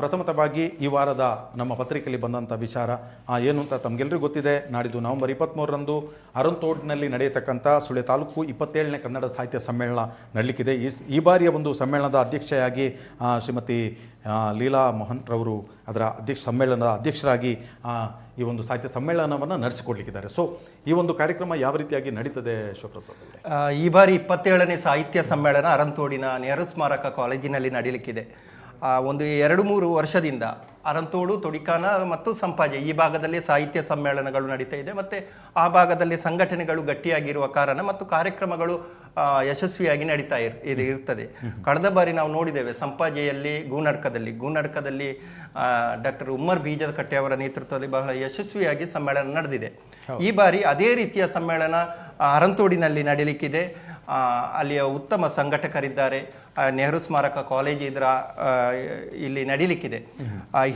ಪ್ರಥಮತವಾಗಿ ಈ ವಾರದ ನಮ್ಮ ಪತ್ರಿಕೆಯಲ್ಲಿ ಬಂದಂಥ ವಿಚಾರ ಏನು ಅಂತ ತಮಗೆಲ್ಲರಿಗೂ ಗೊತ್ತಿದೆ, ನಾಡಿದ್ದು ನವೆಂಬರ್ ಇಪ್ಪತ್ತ್ಮೂರರಂದು ಅರಂತೋಡ್ನಲ್ಲಿ ನಡೆಯತಕ್ಕಂಥ ಸುಳ್ಯ ತಾಲೂಕು ಇಪ್ಪತ್ತೇಳನೇ ಕನ್ನಡ ಸಾಹಿತ್ಯ ಸಮ್ಮೇಳನ ನಡಲಿಕ್ಕಿದೆ. ಈ ಈ ಬಾರಿಯ ಒಂದು ಸಮ್ಮೇಳನದ ಅಧ್ಯಕ್ಷೆಯಾಗಿ ಶ್ರೀಮತಿ ಲೀಲಾ ಮೋಹನ್ ರವರು ಅದರ ಅಧ್ಯಕ್ಷ, ಸಮ್ಮೇಳನದ ಅಧ್ಯಕ್ಷರಾಗಿ ಈ ಒಂದು ಸಾಹಿತ್ಯ ಸಮ್ಮೇಳನವನ್ನು ನಡೆಸಿಕೊಡ್ಲಿಕ್ಕಿದ್ದಾರೆ. ಸೊ, ಈ ಒಂದು ಕಾರ್ಯಕ್ರಮ ಯಾವ ರೀತಿಯಾಗಿ ನಡೀತದೆ ಶಿವಪ್ರಸಾದ್ ಈ ಬಾರಿ ಇಪ್ಪತ್ತೇಳನೇ ಸಾಹಿತ್ಯ ಸಮ್ಮೇಳನ ಅರಂತೋಡಿನ ನೆಹರು ಸ್ಮಾರಕ ಕಾಲೇಜಿನಲ್ಲಿ ನಡೀಲಿಕ್ಕಿದೆ. ಒಂದು ಎರಡು ಮೂರು ವರ್ಷದಿಂದ ಅರಂತೋಡು ತೊಡಿಕಾನ ಮತ್ತು ಸಂಪಾಜೆ ಈ ಭಾಗದಲ್ಲಿ ಸಾಹಿತ್ಯ ಸಮ್ಮೇಳನಗಳು ನಡೀತಾ ಇದೆ. ಮತ್ತು ಆ ಭಾಗದಲ್ಲಿ ಸಂಘಟನೆಗಳು ಗಟ್ಟಿಯಾಗಿರುವ ಕಾರಣ ಮತ್ತು ಕಾರ್ಯಕ್ರಮಗಳು ಯಶಸ್ವಿಯಾಗಿ ನಡೀತಾ ಇರ್ ಇದು ಇರ್ತದೆ. ಕಳೆದ ಬಾರಿ ನಾವು ನೋಡಿದ್ದೇವೆ ಸಂಪಾಜೆಯಲ್ಲಿ ಗೂನಡ್ಕದಲ್ಲಿ ಗೂನಡ್ಕದಲ್ಲಿ ಡಾಕ್ಟರ್ ಉಮ್ಮರ್ ಬೀಜದ ಕಟ್ಟೆ ಅವರ ನೇತೃತ್ವದಲ್ಲಿ ಬಹಳ ಯಶಸ್ವಿಯಾಗಿ ಸಮ್ಮೇಳನ ನಡೆದಿದೆ. ಈ ಬಾರಿ ಅದೇ ರೀತಿಯ ಸಮ್ಮೇಳನ ಅರಂತೋಡಿನಲ್ಲಿ ನಡೀಲಿಕ್ಕಿದೆ. ಅಲ್ಲಿಯ ಉತ್ತಮ ಸಂಘಟಕರಿದ್ದಾರೆ. ನೆಹರು ಸ್ಮಾರಕ ಕಾಲೇಜ್ ಇದರ ಇಲ್ಲಿ ನಡೀಲಿಕ್ಕಿದೆ.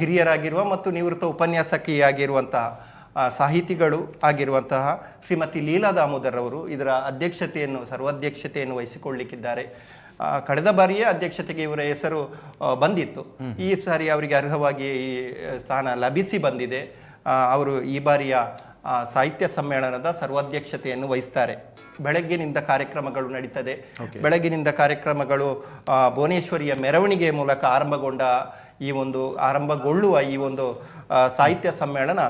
ಹಿರಿಯರಾಗಿರುವ ಮತ್ತು ನಿವೃತ್ತ ಉಪನ್ಯಾಸಕಿಯಾಗಿರುವಂತಹ ಸಾಹಿತಿಗಳು ಆಗಿರುವಂತಹ ಶ್ರೀಮತಿ ಲೀಲಾ ದಾಮೋದರ್ ಅವರು ಇದರ ಅಧ್ಯಕ್ಷತೆಯನ್ನು ಸರ್ವಾಧ್ಯಕ್ಷತೆಯನ್ನು ವಹಿಸಿಕೊಳ್ಳಿಕ್ಕಿದ್ದಾರೆ. ಕಳೆದ ಬಾರಿಯೇ ಅಧ್ಯಕ್ಷತೆಗೆ ಇವರ ಹೆಸರು ಬಂದಿತ್ತು. ಈ ಸಾರಿ ಅವರಿಗೆ ಅರ್ಹವಾಗಿ ಈ ಸ್ಥಾನ ಲಭಿಸಿ ಬಂದಿದೆ. ಅವರು ಈ ಬಾರಿಯ ಸಾಹಿತ್ಯ ಸಮ್ಮೇಳನದ ಸರ್ವಾಧ್ಯಕ್ಷತೆಯನ್ನು ವಹಿಸ್ತಾರೆ. ಬೆಳಗ್ಗಿನಿಂದ ಕಾರ್ಯಕ್ರಮಗಳು ನಡೀತದೆ. ಬೆಳಗ್ಗಿನಿಂದ ಕಾರ್ಯಕ್ರಮಗಳು ಭುವನೇಶ್ವರಿಯ ಮೆರವಣಿಗೆಯ ಮೂಲಕ ಆರಂಭಗೊಂಡ ಈ ಒಂದು ಆರಂಭಗೊಳ್ಳುವ ಈ ಒಂದು ಸಾಹಿತ್ಯ ಸಮ್ಮೇಳನ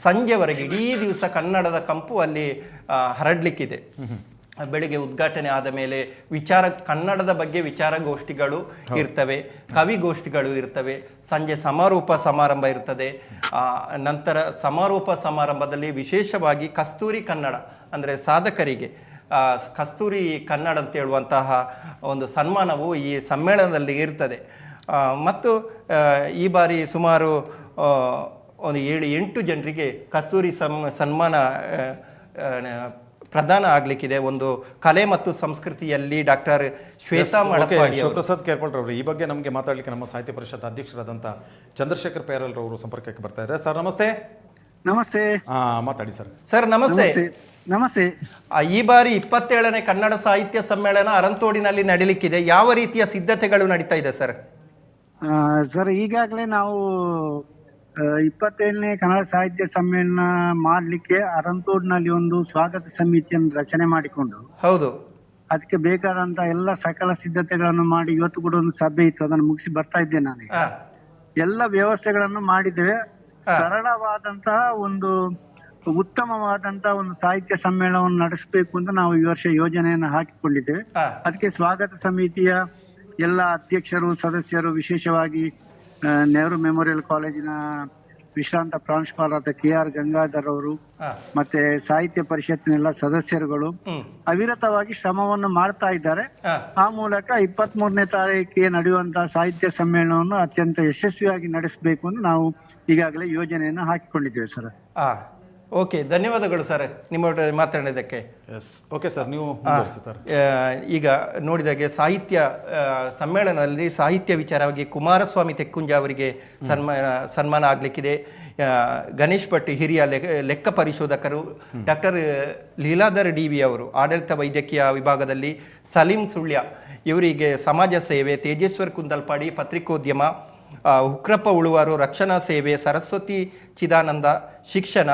ಸಂಜೆವರೆಗೆ ಇಡೀ ದಿವಸ ಕನ್ನಡದ ಕಂಪು ಅಲ್ಲಿ ಹರಡಲಿಕ್ಕಿದೆ. ಬೆಳಿಗ್ಗೆ ಉದ್ಘಾಟನೆ ಆದ ಮೇಲೆ ವಿಚಾರ ಕನ್ನಡದ ಬಗ್ಗೆ ವಿಚಾರಗೋಷ್ಠಿಗಳು ಇರ್ತವೆ ಕವಿಗೋಷ್ಠಿಗಳು ಇರ್ತವೆ ಸಂಜೆ ಸಮಾರೋಪ ಸಮಾರಂಭ ಇರ್ತದೆ. ಆ, ನಂತರ ಸಮಾರೋಪ ಸಮಾರಂಭದಲ್ಲಿ ವಿಶೇಷವಾಗಿ ಕಸ್ತೂರಿ ಕನ್ನಡ ಅಂದರೆ ಸಾಧಕರಿಗೆ ಕಸ್ತೂರಿ ಕನ್ನಡ ಅಂತ ಹೇಳುವಂತಹ ಒಂದು ಸನ್ಮಾನವು ಈ ಸಮ್ಮೇಳನದಲ್ಲಿ ಇರ್ತದೆ. ಮತ್ತು ಈ ಬಾರಿ ಸುಮಾರು ಒಂದು ಏಳು ಎಂಟು ಜನರಿಗೆ ಕಸ್ತೂರಿ ಸಮ್ ಸನ್ಮಾನ ಪ್ರದಾನ ಆಗಲಿಕ್ಕಿದೆ. ಒಂದು ಕಲೆ ಮತ್ತು ಸಂಸ್ಕೃತಿಯಲ್ಲಿ ಡಾಕ್ಟರ್ ಶ್ವೇತಾ ಅವರು. ಶಿವಪ್ರಸಾದ್ ಕೇರ್ಪಾಳ್ರವರು ಈ ಬಗ್ಗೆ ನಮಗೆ ಮಾತಾಡಲಿಕ್ಕೆ ನಮ್ಮ ಸಾಹಿತ್ಯ ಪರಿಷತ್ ಅಧ್ಯಕ್ಷರಾದಂಥ ಚಂದ್ರಶೇಖರ್ ಪೇರಲ್ ರವರು ಸಂಪರ್ಕಕ್ಕೆ ಬರ್ತಾ ಇದ್ದಾರೆ. ಸರ್ ನಮಸ್ತೆ. ನಮಸ್ತೆ. ಆ, ಮಾತಾಡಿ ಸರ್. ಸರ್ ನಮಸ್ತೆ. ನಮಸ್ತೆ. ಈ ಬಾರಿ ಇಪ್ಪತ್ತೇಳನೇ ಕನ್ನಡ ಸಾಹಿತ್ಯ ಸಮ್ಮೇಳನ ಅರಂತೋಡಿನಲ್ಲಿ ನಡೀಲಿಕ್ಕಿದೆ. ಯಾವ ರೀತಿಯ ಸಿದ್ಧತೆಗಳು ನಡೀತಾ ಇದೆ ಸರ್? ಸರ್ ಈಗಾಗಲೇ ನಾವು ಇಪ್ಪತ್ತೇಳನೇ ಕನ್ನಡ ಸಾಹಿತ್ಯ ಸಮ್ಮೇಳನ ಮಾಡಲಿಕ್ಕೆ ಅರಂತೋಡ್ನಲ್ಲಿ ಒಂದು ಸ್ವಾಗತ ಸಮಿತಿಯನ್ನು ರಚನೆ ಮಾಡಿಕೊಂಡು ಹೌದು. ಅದಕ್ಕೆ ಬೇಕಾದಂತ ಎಲ್ಲ ಸಕಲ ಸಿದ್ಧತೆಗಳನ್ನು ಮಾಡಿ ಇವತ್ತು ಕೂಡ ಒಂದು ಸಭೆ ಇತ್ತು. ಅದನ್ನು ಮುಗಿಸಿ ಬರ್ತಾ ಇದ್ದೆ ನಾನು ಎಲ್ಲ ವ್ಯವಸ್ಥೆಗಳನ್ನು ಮಾಡಿದ್ದೇವೆ. ಸರಳವಾದಂತಹ ಒಂದು ಉತ್ತಮವಾದಂತಹ ಒಂದು ಸಾಹಿತ್ಯ ಸಮ್ಮೇಳನವನ್ನು ನಡೆಸಬೇಕು ಅಂತ ನಾವು ಈ ವರ್ಷ ಯೋಜನೆಯನ್ನು ಹಾಕಿಕೊಂಡಿದ್ದೇವೆ. ಅದಕ್ಕೆ ಸ್ವಾಗತ ಸಮಿತಿಯ ಎಲ್ಲ ಅಧ್ಯಕ್ಷರು ಸದಸ್ಯರು ವಿಶೇಷವಾಗಿ ನೆಹರು ಮೆಮೋರಿಯಲ್ ಕಾಲೇಜಿನ ವಿಶ್ರಾಂತ ಪ್ರಾಂಶುಪಾಲರಾದ ಕೆ ಆರ್ ಗಂಗಾಧರ್ ಅವರು ಮತ್ತೆ ಸಾಹಿತ್ಯ ಪರಿಷತ್ತಿನ ಎಲ್ಲ ಸದಸ್ಯರುಗಳು ಅವಿರತವಾಗಿ ಶ್ರಮವನ್ನು ಮಾಡ್ತಾ ಇದ್ದಾರೆ. ಆ, ಮೂಲಕ ಇಪ್ಪತ್ತ್ ಮೂರನೇ ತಾರೀಕಿಗೆ ನಡೆಯುವಂತಹ ಸಾಹಿತ್ಯ ಸಮ್ಮೇಳನವನ್ನು ಅತ್ಯಂತ ಯಶಸ್ವಿಯಾಗಿ ನಡೆಸಬೇಕು ಅಂತ ನಾವು ಈಗಾಗಲೇ ಯೋಜನೆಯನ್ನು ಹಾಕಿಕೊಂಡಿದ್ದೇವೆ ಸರ್. ಓಕೆ ಧನ್ಯವಾದಗಳು ಸರ್ ನಿಮ್ಮ ಮಾತಾಡಿದ್ದಕ್ಕೆ ಎಸ್ ಓಕೆ ಸರ್ ನೀವು ಸರ್ ಈಗ ನೋಡಿದಾಗೆ ಸಾಹಿತ್ಯ ಸಮ್ಮೇಳನದಲ್ಲಿ ಸಾಹಿತ್ಯ ವಿಚಾರವಾಗಿ ಕುಮಾರಸ್ವಾಮಿ ತೆಕ್ಕುಂಜ ಅವರಿಗೆ ಸನ್ಮಾನ ಸನ್ಮಾನ ಆಗಲಿಕ್ಕಿದೆ. ಗಣೇಶ್ ಭಟ್ ಹಿರಿಯ ಲೆಕ್ಕ ಪರಿಶೋಧಕರು ಡಾಕ್ಟರ್ ಲೀಲಾಧರ್ ಡಿ ವಿ ಅವರು ಆಡಳಿತ ವೈದ್ಯಕೀಯ ವಿಭಾಗದಲ್ಲಿ ಸಲೀಂ ಸುಳ್ಯ ಇವರಿಗೆ ಸಮಾಜ ಸೇವೆ ತೇಜೇಶ್ವರ್ ಕುಂದಲ್ಪಾಡಿ ಪತ್ರಿಕೋದ್ಯಮ ಉಕ್ರಪ್ಪ ಹುಕ್ರಪ್ಪ ಉಳುವಾರು ರಕ್ಷಣಾ ಸೇವೆ ಸರಸ್ವತಿ ಚಿದಾನಂದ ಶಿಕ್ಷಣ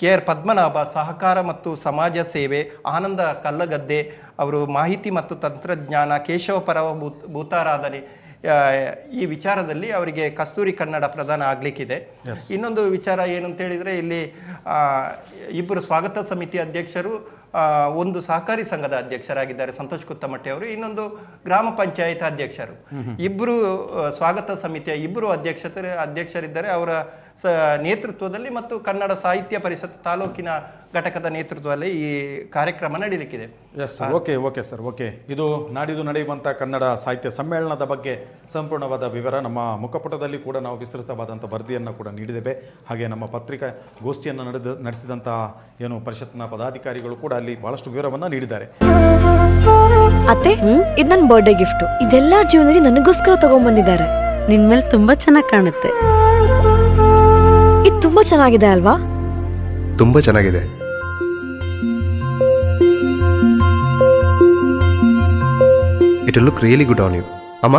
ಕೆ ಆರ್ ಪದ್ಮನಾಭ ಸಹಕಾರ ಮತ್ತು ಸಮಾಜ ಸೇವೆ, ಆನಂದ ಕಲ್ಲಗದ್ದೆ, ಅವರು ಮಾಹಿತಿ ಮತ್ತು ತಂತ್ರಜ್ಞಾನ, ಕೇಶವ ಪರವ ಭೂತ್ ಭೂತಾರಾಧನೆ ಈ ವಿಚಾರದಲ್ಲಿ ಅವರಿಗೆ ಕಸ್ತೂರಿ ಕನ್ನಡ ಪ್ರದಾನ ಆಗಲಿಕ್ಕಿದೆ. ಇನ್ನೊಂದು ವಿಚಾರ ಏನು ಅಂತ ಹೇಳಿದರೆ ಇಲ್ಲಿ ಇಬ್ಬರು ಸ್ವಾಗತ ಸಮಿತಿ ಅಧ್ಯಕ್ಷರು ಒಂದು ಸಹಕಾರಿ ಸಂಘದ ಅಧ್ಯಕ್ಷರಾಗಿದ್ದಾರೆ ಸಂತೋಷ್ ಕುತ್ತಮಟ್ಟೆ ಅವರು ಇನ್ನೊಂದು ಗ್ರಾಮ ಪಂಚಾಯತ್ ಅಧ್ಯಕ್ಷರು. ಇಬ್ಬರು ಸ್ವಾಗತ ಸಮಿತಿಯ ಇಬ್ಬರು ಅಧ್ಯಕ್ಷತೆ ಅಧ್ಯಕ್ಷರಿದ್ದಾರೆ. ಅವರ ಸ ನೇತೃತ್ವದಲ್ಲಿ ಮತ್ತು ಕನ್ನಡ ಸಾಹಿತ್ಯ ಪರಿಷತ್ ತಾಲೂಕಿನ ಘಟಕದ ನೇತೃತ್ವದಲ್ಲಿ ಈ ಕಾರ್ಯಕ್ರಮ ನಡೀಲಿಕ್ಕಿದೆ. Yes okay okay sir okay ಇದು ನಾಡಿದು ನಡೆಯುವಂಥ ಕನ್ನಡ ಸಾಹಿತ್ಯ ಸಮ್ಮೇಳನದ ಬಗ್ಗೆ ಸಂಪೂರ್ಣವಾದ ವಿವರ ನಮ್ಮ ಮುಖಪುಟದಲ್ಲಿ ಕೂಡ ನಾವು ವಿಸ್ತೃತವಾದಂಥ ವರದಿಯನ್ನು ಕೂಡ ನೀಡಿದ್ದೇವೆ. ಹಾಗೆ ನಮ್ಮ ಪತ್ರಿಕಾ ಗೋಷ್ಠಿಯನ್ನು ನಡೆದ ನಡೆಸಿದಂತಹ ಏನು ಪರಿಷತ್ನ ಪದಾಧಿಕಾರಿಗಳು ಕೂಡ ಅಲ್ಲಿ ಬಹಳಷ್ಟು ವಿವರವನ್ನು ನೀಡಿದ್ದಾರೆ. ಅತ್ತೆ ಇದು ನನ್ನ ಬರ್ಡೇ ಗಿಫ್ಟ್ ಇದೆಲ್ಲ ಜೀವನದಲ್ಲಿ ನನಗೋಸ್ಕರ ತಗೊಂಡ್ಬಂದಿದ್ದಾರೆ ನಿನ್ ಮೇಲೆ ತುಂಬಾ ಚೆನ್ನಾಗಿ ಕಾಣುತ್ತೆ. ಇದು ತುಂಬಾ ಚೆನ್ನಾಗಿದೆ ಅಲ್ವಾ? ತುಂಬಾ ಚೆನ್ನಾಗಿದೆ. It look really good on you ಅಮ್ಮ?